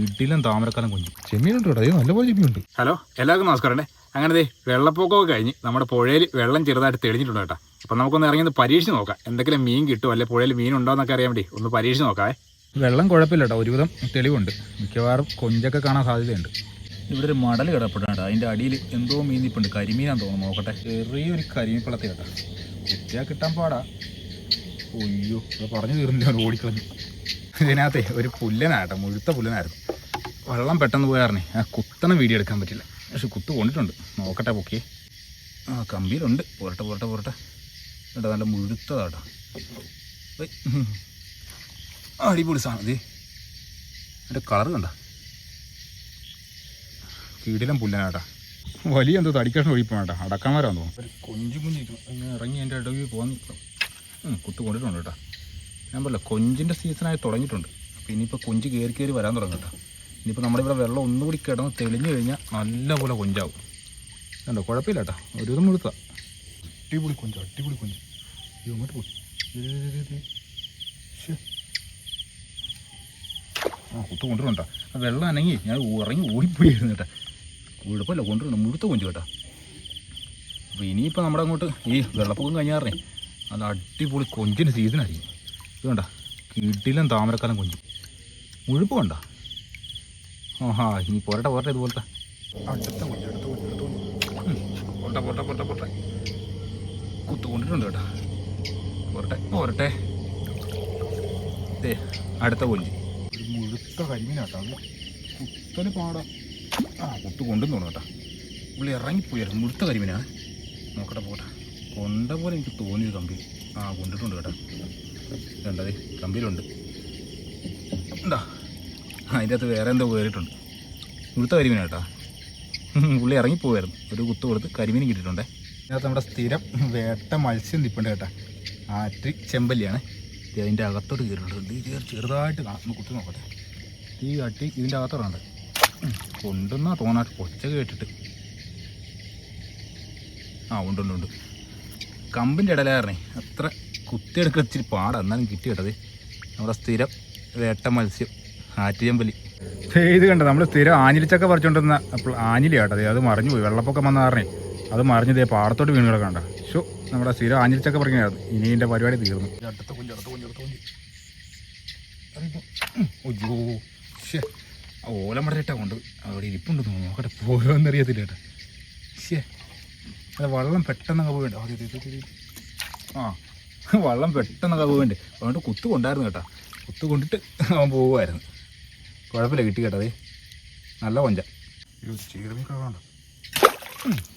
ഇടിലും താമരക്കാലം കുഞ്ഞു. ചെമ്മീനുണ്ട് കേട്ടോ ഇത് നല്ലപോലെ ചെമ്മീനുണ്ട്. ഹലോ എല്ലാവർക്കും നമസ്കാരം അങ്ങനെ ദേ വെള്ളപ്പൊക്കമൊക്കെ കഴിഞ്ഞ് നമ്മുടെ പുഴയിൽ വെള്ളം ചെറുതായിട്ട് തെളിഞ്ഞിട്ടുണ്ട് കേട്ടോ. അപ്പം നമുക്കൊന്ന് ഇറങ്ങി ഒന്ന് പരീക്ഷിച്ച് നോക്കാം. എന്തെങ്കിലും മീൻ കിട്ടുമോ? അല്ലെ പുഴയിൽ മീൻ ഉണ്ടോ എന്നൊക്കെ അറിയാൻ വേണ്ടി. ഒന്ന് പരീക്ഷിച്ച് നോക്കാം വെള്ളം കുഴപ്പമില്ല കേട്ടോ ഒരുവിധം തെളിവുണ്ട്. മിക്കവാറും കൊഞ്ചൊക്കെ കാണാൻ സാധ്യതയുണ്ട്. ഇവിടെ ഒരു മടൽ കിടപ്പുണ്ട് അതിന്റെ അടിയിൽ എന്തോ മീൻ നിപ്പുണ്ട്. കരിമീനാന്ന് തോന്നുന്നു. നോക്കട്ടെ. ചെറിയൊരു കരിമീപ്പിളത്തെ കേട്ടോ കിട്ടാൻ പാടാ. ഒയ്യോ അത് പറഞ്ഞു തീർന്നില്ല? ഓടിക്കളഞ്ഞു. ഇതിനകത്തെ ഒരു പുല്ലനാട്ടോ മുഴുത്ത പുല്ലനായിരുന്നു. വെള്ളം പെട്ടെന്ന് പോയാറിനെ ആ കുത്തണ വീഡിയോ എടുക്കാൻ പറ്റില്ല. പക്ഷെ കുത്ത് കൊണ്ടിട്ടുണ്ട്. നോക്കട്ടെ പൊക്കി ആ കമ്പിയിലുണ്ട്. പോരട്ടെ പോരട്ടെ പോരട്ടെ. കേട്ടോ നല്ല മുഴുത്തതാട്ടോ. അടിപൊളി സാധനം. ഇതേ അതിന്റെ കളറ് കണ്ട? കീടിലും പുല്ലനാട്ടാ. വലിയ എന്തോ തടിക്കഷ്ണം ഒഴിപ്പാട്ടാ അടക്കാമാരാന്ന് തോന്നുന്നു. ഒരു കൊഞ്ചു കുഞ്ഞിരിക്കും ഇങ്ങനെ ഇറങ്ങി എന്റെ ഇടവിൽ പോകാൻ കുത്ത് കൊണ്ടിട്ടുണ്ട് കേട്ടോ. ഞാൻ പറയില്ല കൊഞ്ചിന്റെ സീസണായി തുടങ്ങിയിട്ടുണ്ട്. അപ്പോൾ ഇനിയിപ്പോൾ കൊഞ്ച് കയറി കയറി വരാൻ തുടങ്ങട്ടെ ഇനിയിപ്പോൾ നമ്മുടെ ഇവിടെ വെള്ളം ഒന്നുകൂടി കിടന്ന് തെളിഞ്ഞു കഴിഞ്ഞാൽ നല്ലപോലെ കൊഞ്ചാവും. കണ്ടോ കുഴപ്പമില്ല കേട്ടോ. ഒരു ഇതും മുഴുത്ത. അടിപൊളി കൊഞ്ച് അടിപൊളി കൊഞ്ച്. അയ്യോ, പോയി. ആ കുത്ത് കൊണ്ടുവരണ്ട ആ വെള്ളം അനങ്ങി ഞാൻ ഉറങ്ങി ഓടിപ്പോയിരുന്നു കേട്ടോ. കുഴപ്പമില്ല കൊണ്ടുവരണം. മുഴുത്ത കൊഞ്ച് കേട്ടോ. അപ്പോൾ ഇനിയിപ്പോൾ നമ്മുടെ അങ്ങോട്ട് ഈ വെള്ളപ്പൊക്കം കഴിഞ്ഞാറേ അത് അടിപൊളി കൊഞ്ചിന്റെ സീസണായിരിക്കും ഇത് കണ്ട കിടിലം താമരക്കാലം കൊഞ്ചും. മുഴുപ്പ് കണ്ട. ആഹാ ഇനി പോരട്ടെ പോരട്ടെ ഇതുപോലത്തെ. അടുത്ത കൊഞ്ച് അടുത്ത കൊഞ്ച് അടുത്ത കൊഞ്ച്. ഉം, പോട്ടെ പോട്ടെ പോട്ടെ പോട്ടെ കുത്തുകൊണ്ടിട്ടുണ്ട് കേട്ടോ. പോരട്ടെ പോരട്ടെ. ദേ അടുത്ത കൊഞ്ചി. ഒരു മുഴുത്ത കരിമീനാട്ടോ അത്. കുത്തൽ പാടാ. ആ കുത്തു കൊണ്ടുവന്നു കേട്ടോ. പുള്ളി ഇറങ്ങിപ്പോയായിരുന്നു മുഴുത്ത കരിമീനാണ് നോക്കട്ടെ പോട്ടെ. കൊണ്ട പോലെ എനിക്ക് തോന്നിയത് കമ്പി ആ കൊണ്ടിട്ടുണ്ട് കേട്ടോ. കണ്ടത് കമ്പിയിലുണ്ട്. എന്താ അതിന്റെ അകത്ത് വേറെ എന്തോ കയറിയിട്ടുണ്ട് ഇവിടുത്തെ കരിമീൻ കേട്ടോ. പുള്ളി ഇറങ്ങിപ്പോവായിരുന്നു. ഒരു കുത്തു കൊടുത്ത് കരിമീൻ കിട്ടിയിട്ടുണ്ടേ. ഇതിനകത്ത് നമ്മുടെ സ്ഥിരം വേട്ട മത്സ്യം നിൽപ്പുണ്ട് കേട്ടോ. ആറ്റ് ചെമ്പല്ലിയാണ്. ഇത് അതിന്റെ അകത്തോട്ട് കയറിയിട്ടുണ്ട്. ഇത് ചെറു- ചെറുതായിട്ട് കാണാം. കുത്തി നോക്കട്ടെ. ഈ കാട്ടി ഇതിന്റെ അകത്തോടാണ് കൊണ്ടുവന്നാ തോന്നാട്ട് കൊച്ച കേട്ടിട്ട്. ആ ഉണ്ട് ഉണ്ട് ഉണ്ട്. കമ്പിന്റെ ഇടലായിരുന്നേ. അത്ര കുത്തിയെടുക്കാൻ ഇച്ചിരി പാടാ. എന്നാലും കിട്ടി കേട്ടത് നമ്മുടെ സ്ഥിരം വേട്ട മത്സ്യം ആറ്റിയമ്പലി ഇത് കണ്ട? നമ്മൾ സ്ഥിരം ആഞ്ഞിലിച്ചൊക്കെ പറിച്ചുകൊണ്ടിരുന്ന അപ്പോൾ ആഞ്ഞിലി കേട്ടത് അത് മറിഞ്ഞു പോയി വെള്ളപ്പൊക്കം വന്ന കാരണേ. അത് മറിഞ്ഞു ദേ പാടത്തോട്ട് വീണ് കിടക്കണ്ട ഷോ നമ്മുടെ സ്ഥിരം ആഞ്ഞിലിച്ചൊക്കെ പറിക്കണായിരുന്നു ഇനി എന്റെ പരിപാടി തീർന്നു. അടുത്ത കുഞ്ഞ് അടുത്ത കുഞ്ഞ് അടുത്ത കുഞ്ഞ്. അയ്യോ ഷേ കൊണ്ട് അവിടെ ഇരിപ്പുണ്ട് നോക്കട്ടെ പോയോന്നറിയത്തില്ല കേട്ടോ. ഷേ അത് വെള്ളം പെട്ടെന്ന് പോയിട്ടോ ആ, ഇത്, പെട്ടെന്ന് പെട്ടെന്ന് പോവേണ്ടേ അതുകൊണ്ട് കുത്തു കൊണ്ടായിരുന്നു കേട്ടോ. കുത്തു കൊണ്ടിട്ട് അവൻ പോകുമായിരുന്നു കുഴപ്പമില്ല കിട്ടി കേട്ടോ അതെ നല്ല കൊഞ്ച. ചെറുമീൻ കാണണ്ട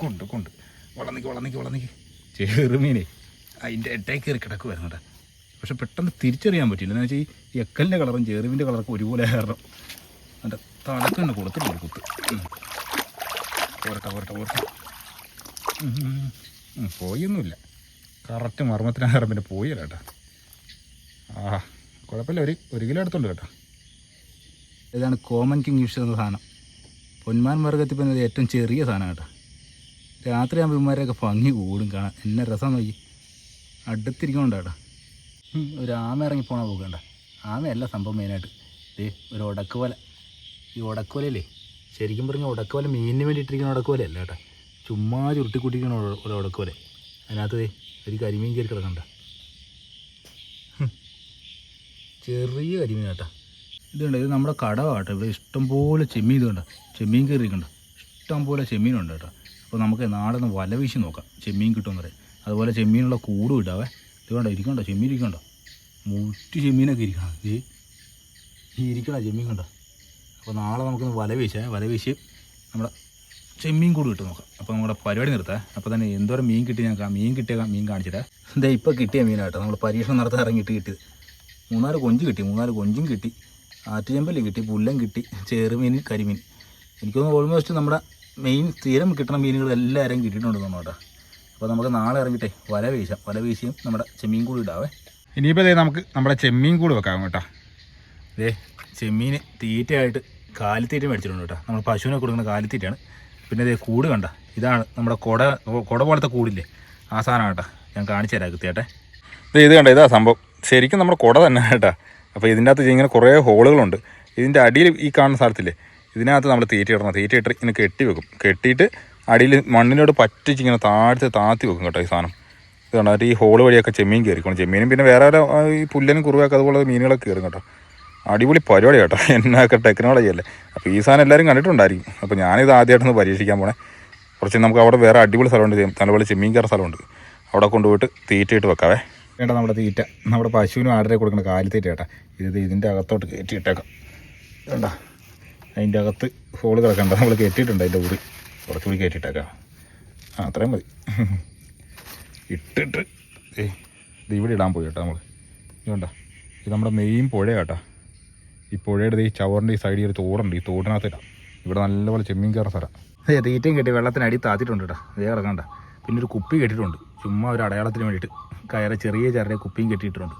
കൊണ്ട് കൊണ്ട്. വളർന്നിക്ക് വളർന്നിക്ക് വളർന്നിക്ക് ചെറുമീനെ. അതിന്റെ ഇടയിൽ കയറി കിടക്കുമായിരുന്നു കേട്ടോ. പക്ഷെ പെട്ടെന്ന് തിരിച്ചറിയാൻ പറ്റില്ല എന്ന് വെച്ചാൽ ഈ എക്കലിന്റെ കളറും ചെറുവിന്റെ കളറൊക്കെ ഒരുപോലെ കാരണം അതിന്റെ തലക്ക് തന്നെ കൊടുത്തിട്ടുണ്ട് കുത്ത്. പോരട്ടെ പോരട്ടെ പോരട്ടെ. പോയൊന്നുമില്ല. കറക്റ്റ് മർമ്മത്തിനാകാരം പിന്നെ പോയി കേട്ടോ. ആ കുഴപ്പമില്ല. ഒരു ഒരു കിലോ എടുത്തുണ്ട് കേട്ടോ ഇതാണ് കോമൺ കിങ് ഫിഷ് എന്ന സാധനം. പൊന്മാൻ വർഗത്തിൽ പിന്നെ ഏറ്റവും ചെറിയ സാധനം കേട്ടോ. രാത്രി ആകുമ്പോൾ ഇവന്മാരെയൊക്കെ ഭംഗി കൂടും കാണാൻ. എന്നെ രസം നോക്കി. അടുത്തിരിക്കുന്നുണ്ട് കേട്ടോ. ഒരു ആമ ഇറങ്ങി പോണ പോകണ്ട ആമയല്ല സംഭവം മെയിനായിട്ട് ഏ ഒരു ഉടക്കുവല ഈ ഉടക്കുവലയില്ലേ? ശരിക്കും പറഞ്ഞാൽ ഉടക്കുവല മീനിന് വേണ്ടി ഇട്ടിരിക്കുന്ന ഉടക്കുവലയല്ല കേട്ടോ. ചുമ്മാ ചുരുട്ടിക്കുട്ടിക്കുന്ന ഒരു- ഒരു ഉടക്കുവല. അതിനകത്ത് ഒരു കരിമീൻ കയറി കിടക്കണ്ട. ചെറിയ കരിമീൻ കേട്ടാ. ഇതുണ്ട് ഇത് നമ്മുടെ കടവാട്ടോ ഇവിടെ ഇഷ്ടംപോലെ ചെമ്മീൻ ഇതുണ്ട് ചെമ്മീൻ കയറിക്കണ്ട ഇഷ്ടംപോലെ ചെമ്മീനുണ്ട് കേട്ടോ. അപ്പോൾ നമുക്ക് നാളെ ഒന്ന് വല വീശി നോക്കാം. ചെമ്മീൻ കിട്ടുമെന്ന് പറയാം. അതുപോലെ ചെമ്മീനുള്ള കൂട് ഇടാവേ. ഇത് കണ്ടോ ഇരിക്കണ്ടോ? ചെമ്മീൻ ഇരിക്കണ്ടോ? മുറ്റി ചെമ്മീനൊക്കെ ഇരിക്കണം? ഇത് ഈ ഇരിക്കണ ചെമ്മീൻ കണ്ടോ? അപ്പോൾ നാളെ നമുക്കൊന്ന് വല വീശാം. വല വീശി നമ്മുടെ ചെമ്മീൻ കൂടി കിട്ടും നോക്കാം അപ്പോൾ നമ്മുടെ പരിപാടി നിർത്താം. അപ്പോൾ തന്നെ എന്തോരം മീൻ കിട്ടി ഞാൻ കാ- മീൻ കിട്ടിയ മീൻ കാണിച്ചിട്ട്. എന്താ ഇപ്പോൾ കിട്ടിയ മീനാട്ടോ. നമ്മൾ പരീക്ഷണം നടത്താൻ ഇറങ്ങിയിട്ട് കിട്ടിയത്. മൂന്നാൽ കൊഞ്ച് കിട്ടി മൂന്നാൽ കൊഞ്ചും കിട്ടി. ആറ്റുചെമ്പൽ കിട്ടി പുല്ലം കിട്ടി ചേറുമീൻ കരിമീൻ. എനിക്കൊന്ന് ഓൾമോസ്റ്റ് നമ്മുടെ മെയിൻ സ്ഥിരം കിട്ടുന്ന മീനുകൾ എല്ലാവരും കിട്ടിയിട്ടുണ്ട് കേട്ടോ അപ്പോൾ നമുക്ക് നാളെ ഇറങ്ങിട്ടെ വല വീശാം. വല വീശിയും നമ്മുടെ ചെമ്മീൻ കൂടി ഇടാവേ. ഇനിയിപ്പോൾ ഇതേ നമുക്ക് നമ്മുടെ ചെമ്മീൻ കൂടി വെക്കാം കേട്ടോ. ഇതേ ചെമ്മീൻ തീറ്റയായിട്ട് കാലിത്തീറ്റ മേടിച്ചിട്ടുണ്ട് കേട്ടോ. നമ്മൾ പശുവിനെ കൊടുക്കുന്ന കാലിത്തീറ്റയാണ്. പിന്നെ ഇതേ കൂട് കണ്ട? ഇതാണ് നമ്മുടെ കുട കുട പോലത്തെ കൂടില്ലേ? ആ സാധനം കേട്ടോ. ഞാൻ കാണിച്ചു തരാം കൃത്യമായിട്ടെ. ഇത് ഇത് കണ്ട ഇതാ സംഭവം. ശരിക്കും നമ്മുടെ കുട തന്നെ കേട്ടോ. അപ്പോൾ ഇതിന്റെ അകത്ത് ഇങ്ങനെ കുറേ ഹോളുകളുണ്ട്. ഇതിന്റെ അടിയിൽ ഈ കാണുന്ന സ്ഥലത്തില്ലേ ഇതിനകത്ത് നമ്മൾ തീറ്റ ഇടണം. തീറ്റ ഇട്ട് ഇങ്ങനെ കെട്ടി വെക്കും. കെട്ടിയിട്ട് അടിയിൽ മണ്ണിനോട് പറ്റിച്ച് ഇങ്ങനെ താഴ്ത്തി താത്തി വെക്കും കേട്ടോ ഈ സാധനം. ഇത് കണ്ടോ ഈ ഹോൾ വഴിയൊക്കെ ചെമ്മീൻ കയറിക്കണം ചെമ്മീനും പിന്നെ വേറെ ഈ പുല്ലനും കുറുവൊക്കെ അതുപോലെ മീനുകളൊക്കെ കയറും കേട്ടോ. അടിപൊളി പരിപാടി കേട്ടോ. എന്നൊക്കെ ടെക്നോളജി അല്ലേ. അപ്പോൾ ഈ സാധനം എല്ലാവരും കണ്ടിട്ടുണ്ടായിരിക്കും. അപ്പോൾ ഞാനിത് ആദ്യമായിട്ടൊന്ന് പരീക്ഷിക്കാൻ പോണേ. കുറച്ച് നമുക്ക് അവിടെ വേറെ അടിപൊളി സ്ഥലമുണ്ട്. നല്ലപോലെ കയറ സ്ഥലമുണ്ട്. അവിടെ കൊണ്ടുപോയിട്ട് തീറ്റയിട്ട് വെക്കാവേ. വേണ്ട നമ്മുടെ തീറ്റ. നമ്മുടെ പശുവിനും ആടരെ കൊടുക്കുന്ന കാലിത്തീറ്റ ചേട്ടാ ഇത് ഇതിന്റെ അകത്തോട്ട് കയറ്റിയിട്ടേക്കാം വേണ്ട അതിന്റെ അകത്ത് ഹോൾ കിടക്കണ്ട. നമ്മൾ കയറ്റിയിട്ടുണ്ട് അതിന്റെ കൂടി കുറച്ചുകൂടി കയറ്റിയിട്ടേക്കാം ആ അത്രയും മതി. ഇട്ടിട്ട് ഏയ് ഇത് ഇവിടെ ഇടാൻ പോയി കേട്ടോ നമ്മൾ കണ്ട? ഇത് നമ്മുടെ മെയിൻ പുഴ കേട്ടോ. ഈ പുഴയുടെ ഈ ചവറിന്റെ ഈ സൈഡിൽ ഒരു തോടുണ്ട്. ഈ തോടിനകത്ത് ഇടാം ഇവിടെ നല്ലപോലെ ചെമ്മീൻ കയറുന്ന സ്ഥലം. അതെ തീറ്റയും കെട്ടി വെള്ളത്തിനടി താത്തിട്ടുണ്ട് കേട്ടോ അതേ കിടക്കണ്ട. പിന്നെ ഒരു കുപ്പി കെട്ടിയിട്ടുണ്ട്. ചുമ്മാ ഒരു അടയാളത്തിന് വേണ്ടിയിട്ട്. കയറി ചെറിയ ചെറിയ കുപ്പിയും കെട്ടിയിട്ടുണ്ട്.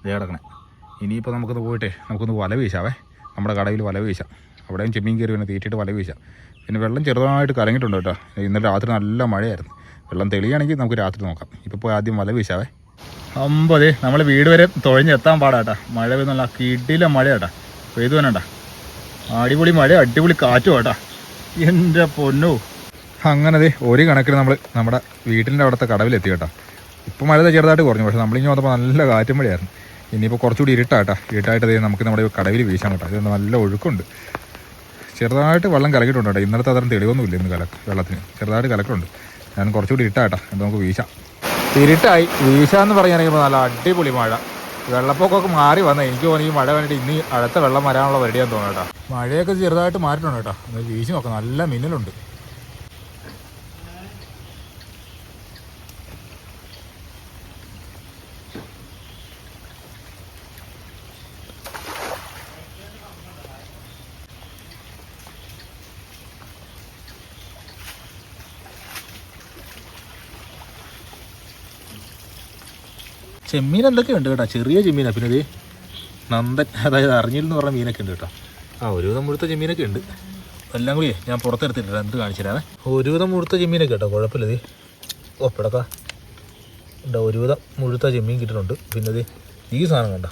അതേ കിടക്കണേ. ഇനിയിപ്പോൾ നമുക്കൊന്ന് പോയിട്ടേ. നമുക്കൊന്ന് വല വീശാവേ. നമ്മുടെ കടയിൽ വല വീശാം. അവിടെയും ചെമ്മീൻ കയറി പിന്നെ തീറ്റിയിട്ട് വല വീശാം. പിന്നെ വെള്ളം ചെറുതായിട്ട് കലങ്ങിയിട്ടുണ്ട് കേട്ടോ ഇന്നലെ രാത്രി നല്ല മഴയായിരുന്നു. വെള്ളം തെളിയുകയാണെങ്കിൽ നമുക്ക് രാത്രി നോക്കാം. ഇപ്പോൾ പോയി ആദ്യം വല വീശാവേ. അമ്പതേ നമ്മൾ വീട് വരെ തുഴഞ്ഞെത്താൻ പാടാട്ടാ മഴ നല്ല കിടില മഴയാട്ടാ പെയ്തു വേണട്ടാ അടിപൊളി മഴ അടിപൊളി കാറ്റും കേട്ടാ എന്റെ പൊന്നോ. അങ്ങനെ ദേ ഒരു കണക്കിന് നമ്മൾ നമ്മുടെ വീട്ടിന്റെ അവിടുത്തെ കടവിലെത്തി കേട്ടോ. ഇപ്പോൾ മഴ ചെറുതായിട്ട് കുറഞ്ഞു പക്ഷേ നമ്മളിങ്ങനെ വന്നപ്പോൾ നല്ല കാറ്റും മഴയായിരുന്നു. ഇനിയിപ്പോൾ കുറച്ചുകൂടി ഇരുട്ടാട്ടാ. ഇരുട്ടായിട്ട് നമുക്ക് നമ്മുടെ കടവിൽ വീശാൻ കേട്ടോ ഇത് നല്ല ഒഴുക്കുണ്ട്. ചെറുതായിട്ട് വെള്ളം കലക്കിയിട്ടുണ്ട് കേട്ടോ. ഇന്നലത്തെ അതരം തെളിവൊന്നുമില്ല ഇന്ന് കലക്ക് വെള്ളത്തിന്. ചെറുതായിട്ട് കലക്കുണ്ട് ഞാൻ കുറച്ചുകൂടി ഇരുട്ടാട്ടാ. നമുക്ക് വീശാം. ഇരുട്ടായി. വീശാന്ന് പറഞ്ഞിറങ്ങിയപ്പോൾ നല്ല അടിപൊളി മഴ. വെള്ളപ്പൊക്കമൊക്കെ മാറി വന്ന. എനിക്ക് തോന്നി ഈ മഴ വേണ്ടിയിട്ട് ഇനി അടുത്ത വെള്ളം വരാനുള്ള പരിപാടിയാന്ന് തോന്നുന്നു കേട്ടോ. മഴയൊക്കെ ചെറുതായിട്ട് മാറ്റിട്ടുണ്ട് കേട്ടോ. വീശി നോക്കാം. നല്ല മിന്നലുണ്ട്. ചെമ്മീൻ എന്തൊക്കെ ഉണ്ട് കേട്ടോ? ചെറിയ ചെമ്മീനാണ് പിന്നെ ഇത് നന്ദൻ അതായത് അറിഞ്ഞില്ലെന്ന് പറഞ്ഞ മീനൊക്കെ ഉണ്ട് കേട്ടോ. ആ ഒരു വിധം മുഴുത്ത ചെമ്മീനൊക്കെ ഉണ്ട്. എല്ലാം കൂടി ഞാൻ പുറത്തെടുത്തിട്ടില്ല എന്നിട്ട് കാണിച്ചിട്ടാണ് ഒരു വിധം മുഴുത്ത ചെമ്മീനൊക്കെ കേട്ടോ. കുഴപ്പമില്ല ഇത് ഓ പിടക്ക. ഉണ്ടോ ഒരുവിധം മുഴുത്ത ചെമ്മീൻ കിട്ടുന്നുണ്ട്. പിന്നെ ഇത് ഈ സാധനം കണ്ട?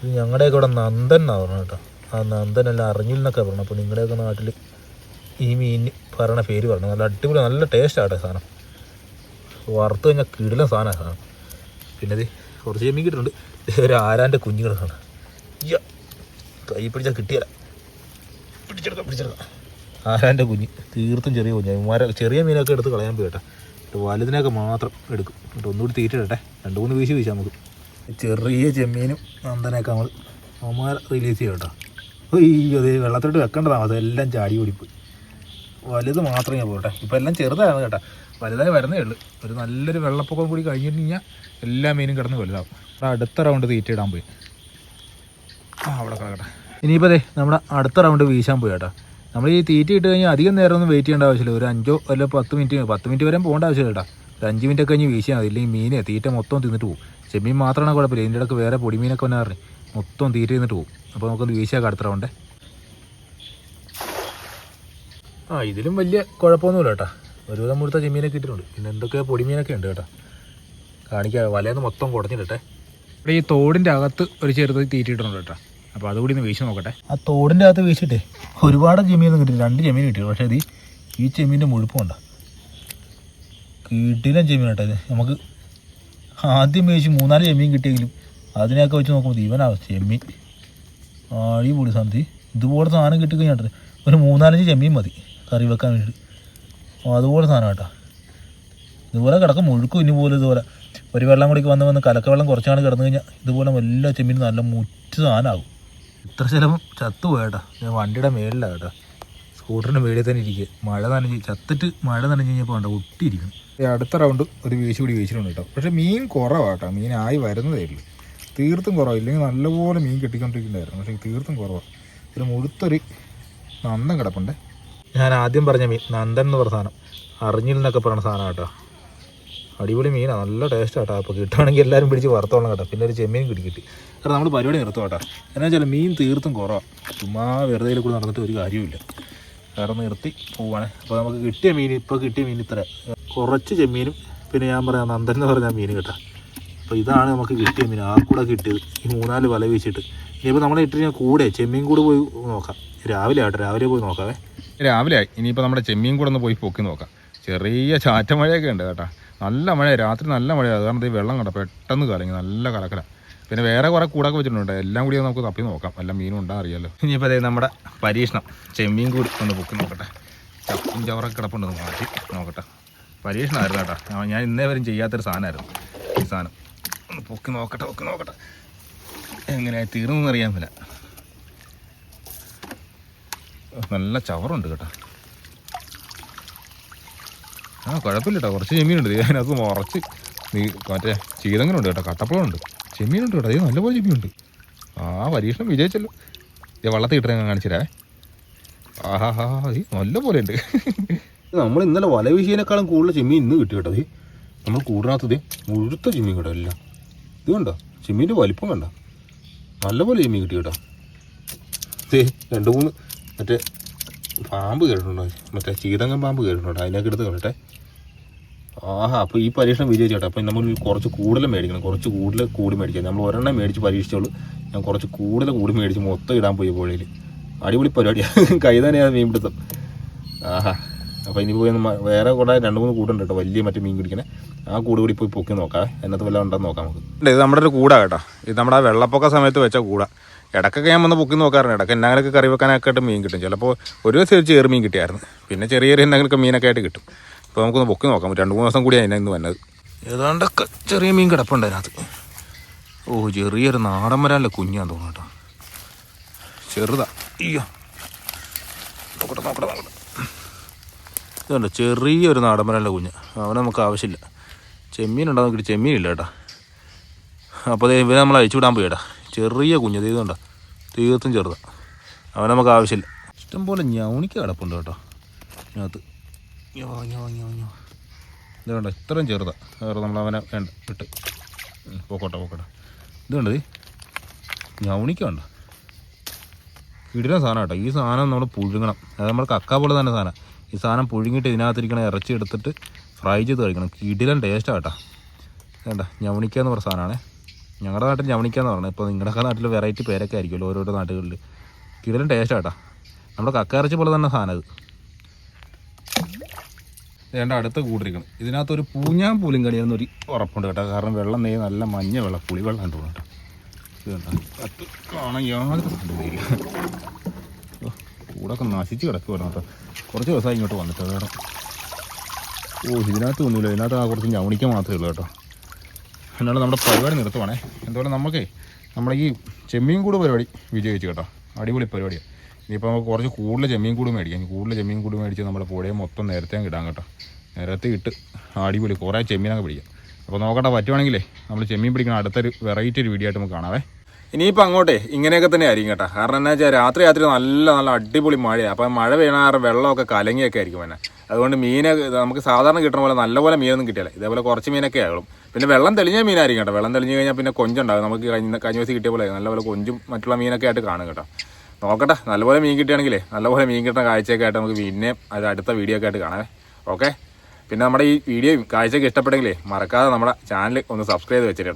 ഇത് ഞങ്ങളുടെയൊക്കെ ഇവിടെ നന്ദൻ എന്നാണ് പറഞ്ഞത് കേട്ടോ. ആ നന്ദൻ എല്ലാം അറിഞ്ഞില്ലെന്നൊക്കെ പറഞ്ഞു അപ്പോൾ നിങ്ങളുടെയൊക്കെ നാട്ടിൽ ഈ മീൻ പറയണ പേര് പറഞ്ഞു. നല്ല അടിപൊളി നല്ല ടേസ്റ്റാണ് സാധനം. വറുത്ത് കഴിഞ്ഞാൽ കിടിലൻ സാധനമാണ് സാധനം. പിന്നെ ഇത് കുറച്ച് ചെമ്മീൻ കിട്ടുന്നുണ്ട്. ഒരു ആരാന്റെ കുഞ്ഞുങ്ങൾ കാണാം. കൈ പിടിച്ചാൽ കിട്ടിയല്ല പിടിച്ചെടുക്കാം പിടിച്ചെടുക്കാം. ആരാന്റെ കുഞ്ഞ്? തീർത്തും ചെറിയ കുഞ്ഞ്. ഇവന്മാരെ ചെറിയ മീനൊക്കെ എടുത്ത് കളയാൻ പോയി കേട്ടോ. എന്നിട്ട് വലുതിനൊക്കെ മാത്രം എടുക്കും. എന്നിട്ട് ഒന്നുകൂടി തീറ്റിടട്ടെ രണ്ട് മൂന്ന് വീശി വീശാം നമുക്ക്. ചെറിയ ചെമ്മീനും നന്ദനൊക്കെ നമ്മൾ അവന്മാർ റിലീസ് ചെയ്യും കേട്ടോ. അയ്യോ അതേ വെള്ളത്തോട്ട് വെക്കേണ്ടതാണ് അതെല്ലാം ചാടി ഓടിപ്പോയി. വലുത് മാത്രമേ പോകട്ടെ ഇപ്പം എല്ലാം ചെറുതാണ് കേട്ടോ. വലുതായി വരുന്നേ ഉള്ളൂ. ഒരു നല്ലൊരു വെള്ളപ്പൊക്കം കൂടി കഴിഞ്ഞിട്ട് കഴിഞ്ഞാൽ എല്ലാ മീനും കിടന്ന് വലുതാവും. അവിടെ അടുത്ത റൗണ്ട് തീറ്റ ഇടാൻ പോയി. ആ അവിടെ കിടക്കട്ടെ. ഇനിയിപ്പോൾ അതെ നമ്മുടെ അടുത്ത റൗണ്ട് വീശാൻ പോയി കേട്ടോ. നമ്മൾ ഈ തീറ്റ ഇട്ട് കഴിഞ്ഞാൽ അധികം നേരം ഒന്നും വെയിറ്റ് ചെയ്യേണ്ട ആവശ്യമില്ല. ഒരു അഞ്ചോ അല്ല പത്ത് മിനിറ്റ് പത്ത് മിനിറ്റ് വരെ പോകേണ്ട ആവശ്യമില്ല കേട്ടോ. ഒരു അഞ്ച് മിനിറ്റ് ഒക്കെ കഴിഞ്ഞ് വീശിയാൽ മതി. ഇല്ലെങ്കിൽ മീനെ തീറ്റ മൊത്തം തിന്നിട്ട് പോകും ചെമ്മീൻ മാത്രമാണ് കുഴപ്പമില്ല. ഇതിന്റെ ഇടയ്ക്ക് വേറെ പൊടിമീനൊക്കെ വന്നാൽ പറഞ്ഞു. മൊത്തം തീറ്റ തിന്നിട്ട് പോകും അപ്പോൾ നമുക്കൊന്ന് വീശിയാൽ അടുത്ത റൗണ്ടേ ആ ഇതിലും വലിയ കുഴപ്പമൊന്നുമില്ല കേട്ടോ. ഒരുവിധം മുഴുത്ത ചെമ്മീനൊക്കെ ഇട്ടിട്ടുണ്ട്. പിന്നെ എന്തൊക്കെ പൊടിമീനൊക്കെ ഉണ്ട് കേട്ടോ. കാണിക്കാം വലയെന്ന് മൊത്തം കുടഞ്ഞിട്ടെ ഇവിടെ ഈ തോടിന്റെ അകത്ത് ഒരു ചെറുത് തീറ്റിയിട്ടുണ്ട് കേട്ടോ. അപ്പോൾ അതുകൂടി ഒന്ന് വീശി നോക്കട്ടെ. ആ തോടിന്റെ അകത്ത് വീശിട്ടേ. ഒരുപാട് ചെമ്മീനൊന്നും കിട്ടി രണ്ട് ചെമ്മീൻ കിട്ടി. പക്ഷേ ഇത് ഈ ചെമ്മീന്റെ മുഴുപ്പുണ്ടോ കിട്ടിയില്ല ചെമ്മീൻ കേട്ടോ ഇത്. നമുക്ക് ആദ്യം വീശി മൂന്നാൽ ചെമ്മീൻ കിട്ടിയെങ്കിലും അതിനെയൊക്കെ വെച്ച് നോക്കുമ്പോൾ ഇവനാ ചെമ്മീൻ. അടിപൊളി സന്ധി ഇതുപോലെ സാധനം കിട്ടിക്കഴിഞ്ഞാൽ ഒരു മൂന്നാലഞ്ച് ചെമ്മീൻ മതി. കറി വെക്കാൻ വേണ്ടി. അപ്പോൾ അതുപോലെ സാധനം കേട്ടോ. ഇതുപോലെ കിടക്കും. മുഴുക്കും ഇനി പോലും ഇതുപോലെ. ഒരു വെള്ളം കൂടി വന്ന് വന്ന് കലക്ക വെള്ളം കുറച്ചാണ് കിടന്നു കഴിഞ്ഞാൽ ഇതുപോലെ എല്ലാ ചെമ്മീനും നല്ല മുറ്റ് സാധനമാകും ഇത്ര ചിലപ്പം ചത്തു പോയേട്ടാ ഞാൻ വണ്ടിയുടെ മേളിലാണ് കേട്ടോ. സ്കൂട്ടറിന്റെ മേളിൽ തന്നെ ഇരിക്കുക. മഴ നനഞ്ഞ് ചത്തിട്ട് മഴ നനഞ്ഞ് കഴിഞ്ഞപ്പോൾ കണ്ടോ ഒട്ടിയിരിക്കും അടുത്ത റൗണ്ട് ഒരു വീശി കൂടി വീശിട്ടുണ്ട് കേട്ടോ. പക്ഷേ മീൻ കുറവാട്ടോ മീനായി വരുന്നതേ ഉള്ളൂ. തീർത്തും കുറവാണ് ഇല്ലെങ്കിൽ നല്ലപോലെ മീൻ കിട്ടിക്കൊണ്ടിരിക്കുന്നുണ്ടായിരുന്നു. പക്ഷേ തീർത്തും കുറവാണ് ഇതിൽ മുഴുത്തൊരു നന്ദം കിടപ്പുണ്ട്. ഞാൻ ആദ്യം പറഞ്ഞ മീൻ നന്ദൻ എന്ന് പറഞ്ഞ സാധനം. അറിഞ്ഞിൽ എന്നൊക്കെ പറയുന്ന സാധനം കേട്ടോ. അടിപൊളി മീനാണ് നല്ല ടേസ്റ്റ് കേട്ടോ. അപ്പോൾ കിട്ടുവാണെങ്കിൽ എല്ലാവരും പിടിച്ച് വറുത്തോളം കേട്ടോ. പിന്നെ ഒരു ചെമ്മീൻ കിട്ടി കിട്ടി. കാരണം നമ്മൾ പരിപാടി നിർത്തും കേട്ടോ. എന്നാ വെച്ചാൽ മീൻ തീർത്തും കുറവാണ് ചുമ്മാ വെറുതെ കൂടെ നടന്നിട്ട് ഒരു കാര്യമില്ല കാരണം നിർത്തി പോവാണ്. അപ്പോൾ നമുക്ക് കിട്ടിയ മീൻ ഇപ്പോൾ കിട്ടിയ മീൻ ഇത്ര. കുറച്ച് ചെമ്മീനും പിന്നെ ഞാൻ പറയാം നന്ദൻ എന്ന് പറഞ്ഞ മീൻ കേട്ടോ. അപ്പോൾ ഇതാണ് നമുക്ക് കിട്ടിയ മീൻ. ആർക്കൂടെ കൂടെ കിട്ടിയത്? ഈ മൂന്നാൽ വല വീശിട്ട് ഇനിയിപ്പോൾ നമ്മൾ ഇട്ടിട്ട് കൂടെ ചെമ്മീൻ കൂടെ പോയി നോക്കാം. രാവിലെ ആട്ടെ രാവിലെ പോയി നോക്കാവേ. രാവിലെ ആയി. ഇനിയിപ്പോൾ നമ്മുടെ ചെമ്മീൻ കൂടെ ഒന്ന് പോയി പൊക്കി നോക്കാം. ചെറിയ ചാറ്റ മഴയൊക്കെ ഉണ്ട് കേട്ടോ. നല്ല മഴ രാത്രി നല്ല മഴയാണ് കാരണം ഈ വെള്ളം കണ്ട പെട്ടെന്ന് കലങ്ങി നല്ല കലക്കല. പിന്നെ വേറെ കുറേ കൂടൊക്കെ വെച്ചിട്ടുണ്ട്. എല്ലാം കൂടി നമുക്ക് തപ്പി നോക്കാം. എല്ലാം മീനും ഉണ്ടാ അറിയാലോ. ഇനിയിപ്പോൾ അതായത് നമ്മുടെ പരീക്ഷണം. ചെമ്മീൻ കൂടി ഒന്ന് പൊക്കി നോക്കട്ടെ. ചപ്പും ചവറൊക്കെ കിടപ്പുണ്ട് ഒന്ന് മാറ്റി നോക്കട്ടെ. പരീക്ഷണമായിരുന്നു കേട്ടോ. ഞാൻ ഇന്നേ വരും ചെയ്യാത്തൊരു സാധനമായിരുന്നു. ഈ സാധനം. ഒന്ന് പൊക്കി നോക്കട്ടെ പൊക്കി നോക്കട്ടെ. എങ്ങനെയായി തീർന്നു അറിയാൻ പറ്റില്ല നല്ല ചവറുണ്ട് കേട്ടോ. ആ കുഴപ്പമില്ല കേട്ടോ. കുറച്ച് ചെമ്മീനുണ്ട്. അതിനകത്ത് ഉറച്ച് നീ മറ്റേ ചീതങ്ങനുണ്ട് കേട്ടോ. കട്ടപ്പഴമുണ്ട്. ചെമ്മീനുണ്ട് കേട്ടോ. ഇത് നല്ലപോലെ ചെമ്മീനുണ്ട്. ആ പരീക്ഷണം വിജയിച്ചല്ലോ. ഇത് വള്ളത്തിൽ ഇട്ട് ഞാൻ കാണിച്ചിരാ ആഹാ ഹാ ഈ നല്ല പോലെ ഉണ്ട് നമ്മൾ ഇന്നലെ വല വീശിയതിനേക്കാളും കൂടുതൽ ചെമ്മീൻ ഇന്ന് കിട്ടി കേട്ടോ. നമ്മൾ കൂടിനകത്തത് മുഴുത്ത ചെമ്മീൻ കേട്ടോ എല്ലാം. ഇത് കണ്ടോ ചെമ്മീന്റെ വലിപ്പം കണ്ടോ? നല്ലപോലെ മീൻ കിട്ടി കേട്ടോ. ദേ രണ്ട് മൂന്ന് മറ്റേ പാമ്പ് കേട്ടിട്ടുണ്ടോ? മറ്റേ ചീതങ്ങൻ പാമ്പ് കേട്ടിട്ടുണ്ടോ? അതിനൊക്കെ എടുത്ത് കളട്ടെ ആഹാ അപ്പോൾ ഈ പരീക്ഷണം വിജയിച്ചോട്ടെ അപ്പം നമ്മൾ കുറച്ച് കൂടുതൽ മേടിക്കണം. കുറച്ച് കൂടുതൽ കൂടി മേടിക്കാം. നമ്മൾ ഒരെണ്ണം മേടിച്ച് പരീക്ഷിച്ചോളൂ ഞാൻ കുറച്ച് കൂടുതൽ കൂടി മേടിച്ച് മൊത്തം ഇടാൻ പോയി പുഴയിൽ അടിപൊളി പരിപാടിയാണ് കൈ തന്നെയാണ് മീൻ പിടുത്തം. ആഹാ. അപ്പോൾ ഇനി പോയി വേറെ കൂടെ രണ്ട് മൂന്ന് കൂടുണ്ട് കേട്ടോ വലിയ മറ്റേ മീൻ പിടിക്കണേ. ആ കൂട് കൂടി പോയി പൊക്കി നോക്കാം. എന്നത് വല്ല ഉണ്ടെന്ന് നോക്കാം നമുക്ക്. ഇത് നമ്മുടെ ഒരു കൂടാ കേട്ടോ. ഇത് നമ്മുടെ ആ വെള്ളപ്പൊക്ക സമയത്ത് വെച്ച കൂടാ. ഇടക്കൊക്കെ ഞാൻ വന്ന് പൊക്കി നോക്കാറുണ്ട്. ഇടയ്ക്ക് എന്നാലൊക്കെ കറി വെക്കാനൊക്കെ ആയിട്ട് മീൻ കിട്ടും. ചിലപ്പോൾ ഒരു ദിവസം ഒരു ചെറു മീൻ കിട്ടിയായിരുന്നു. പിന്നെ ചെറിയ ചെറിയ എന്തെങ്കിലുമൊക്കെ മീനൊക്കെ ആയിട്ട് കിട്ടും. അപ്പോൾ നമുക്കൊന്ന് പൊക്കി നോക്കാം. രണ്ട് മൂന്ന് ദിവസം കൂടി അതിനെ ഇന്ന് വന്നത്. ഏതാണ്ടൊക്കെ ചെറിയ മീൻ കിടപ്പുണ്ട് അതിനകത്ത്. ഓ ചെറിയൊരു നാടൻ വരാനല്ലേ കുഞ്ഞാന്ന് തോന്നുന്നു കേട്ടോ. ചെറുതാ. അയ്യോ. നോക്കട്ടെ നോക്കട്ടെ നോക്കട്ടെ. ഇതുണ്ട് ചെറിയൊരു വരാനല്ലേ കുഞ്ഞ്. അവനെ നമുക്ക് ആവശ്യമില്ല. ചെമ്മീൻ ഉണ്ടോ നോക്കിയിട്ട് ചെമ്മീൻ ഇല്ല കേട്ടോ അപ്പോൾ ഇവനെ നമ്മൾ അഴിച്ചു വിടാൻ പോയിടാ ചെറിയ കുഞ്ഞ് ഇതുണ്ട? തീർത്തും ചെറുതാ. അവനെ നമുക്ക് ആവശ്യമില്ല. ഇഷ്ടംപോലെ ഞൗണിക്ക് കിടപ്പുണ്ട് കേട്ടോ അതിനകത്ത് ഞോ ഞോ ഞോ ഞോ. ഇത് വേണ്ട ഇത്രയും ചെറുതാ. വേറെ നമ്മൾ അവനെ വേണ്ട വിട്ട്. പോക്കോട്ടെ പോക്കോട്ടെ. ഇത് ഞൗണിക്ക ഞവണിക്ക ഉണ്ട് കിടിലൻ സാധനം കേട്ടോ. ഈ സാധനം നമ്മൾ പുഴുങ്ങണം. അത് നമ്മൾ കക്ക പോലെ തന്നെ സാധനം. ഈ സാധനം പുഴുങ്ങിയിട്ട് ഇതിനകത്തിരിക്കണ ഇറച്ചി എടുത്തിട്ട് ഫ്രൈ ചെയ്ത് കഴിക്കണം. കിടിലൻ ടേസ്റ്റാണ് കേട്ടോ. വേണ്ട ഞവണിക്ക എന്ന് പറഞ്ഞ സാധനമാണേ ഞങ്ങളുടെ നാട്ടിൽ ഞവണിക്ക എന്ന് പറയുന്നത് ഇപ്പോൾ നിങ്ങളുടെ നാട്ടിൽ വെറൈറ്റി പേരൊക്കെ ആയിരിക്കുമല്ലോ ഓരോരോ നാട്ടുകളിൽ കിടിലൻ ടേസ്റ്റ് കേട്ടോ. നമ്മുടെ കക്കയിറച്ചി പോലെ തന്നെ സാധനം അത്. വേണ്ട അടുത്ത് കൂടിരിക്കണം ഇതിനകത്തൊരു പൂഞ്ഞാൻ പൂലും കണിയെന്നൊരു ഉറപ്പുണ്ട് കേട്ടോ. കാരണം വെള്ളം നെയ്യ് നല്ല മഞ്ഞ വെള്ളം പുളി വെള്ളം ഉണ്ട് കേട്ടോ. ഇത് കത്ത് കാണാൻ കൂടൊക്കെ നശിച്ച് കിടക്കുവായിരുന്നു കേട്ടോ കുറച്ച് ദിവസമായി ഇങ്ങോട്ട് വന്നിട്ട് വേറെ. ഓ ഇതിനകത്ത് ഒന്നുമില്ല. ഇതിനകത്ത് ആ കുറച്ച് ഞവണിക്ക മാത്രമേ ഉള്ളൂ കേട്ടോ. എന്നാലും നമ്മുടെ പരിപാടി നിർത്തുവാണേ. എന്തുകൊണ്ട് നമുക്കേ നമ്മുടെ ഈ ചെമ്മീൻ കൂട് പരിപാടി വിജയിച്ചു കേട്ടോ. അടിപൊളി പരിപാടിയാണ് ഇനിയിപ്പോൾ നമുക്ക് കുറച്ച് കൂടുതൽ ചെമ്മീൻ കൂട് മേടിക്കാം. കൂടുതൽ ചെമ്മീൻ കൂട് മേടിച്ച് നമ്മുടെ പുഴയെ മൊത്തം നേരത്തെ ഇടാം കേട്ടോ. നേരത്തെ ഇട്ട് അടിപൊളി കുറേ ചെമ്മീനൊക്കെ പിടിക്കാം. അപ്പോൾ നോക്കട്ടെ പറ്റുവാണെങ്കിലേ നമ്മൾ ചെമ്മീൻ പിടിക്കണം അടുത്തൊരു വെറൈറ്റി ഒരു വീഡിയോ ആയിട്ട് നമുക്ക് കാണാവേ. ഇനിയിപ്പോൾ അങ്ങോട്ടേ ഇങ്ങനെയൊക്കെ തന്നെ ആയിരിക്കും കേട്ടോ. കാരണം എന്താ വെച്ചാൽ രാത്രി രാത്രി നല്ല നല്ല അടിപൊളി മഴയാണ് അപ്പോൾ മഴ വീണാറ് വെള്ളമൊക്കെ കലങ്ങിയൊക്കെ ആയിരിക്കും പിന്നെ. അതുകൊണ്ട് മീനെ നമുക്ക് സാധാരണ കിട്ടുന്ന പോലെ നല്ലപോലെ മീനൊന്നും കിട്ടിയില്ല ഇതേപോലെ കുറച്ച് മീനൊക്കെ ആകും. പിന്നെ വെള്ളം തെളിഞ്ഞ മീനായിരിക്കും കേട്ടോ. വെള്ളം തെളിഞ്ഞ് കഴിഞ്ഞാൽ പിന്നെ കൊഞ്ചുണ്ടാകും. നമുക്ക് കഴിഞ്ഞ കഴിഞ്ഞ ദിവസം കിട്ടിയ പോലെ നല്ലപോലെ കൊഞ്ചും മറ്റുള്ള മീനൊക്കെ ആയിട്ട് കാണും കേട്ടോ. നോക്കട്ടെ നല്ലപോലെ മീൻ കിട്ടുകയാണെങ്കിലേ നല്ലപോലെ മീൻ കിട്ടുന്ന കാഴ്ചയൊക്കെ ആയിട്ട് നമുക്ക് പിന്നെ അത് അടുത്ത വീഡിയോ ഒക്കെ ആയിട്ട് കാണാം. ഓക്കെ? പിന്നെ നമ്മുടെ ഈ വീഡിയോയും കാഴ്ചയൊക്കെ ഇഷ്ടപ്പെട്ടെങ്കിലേ മറക്കാതെ നമ്മുടെ ചാനൽ ഒന്ന് സബ്സ്ക്രൈബ് ചെയ്ത് വെച്ചിട്ട്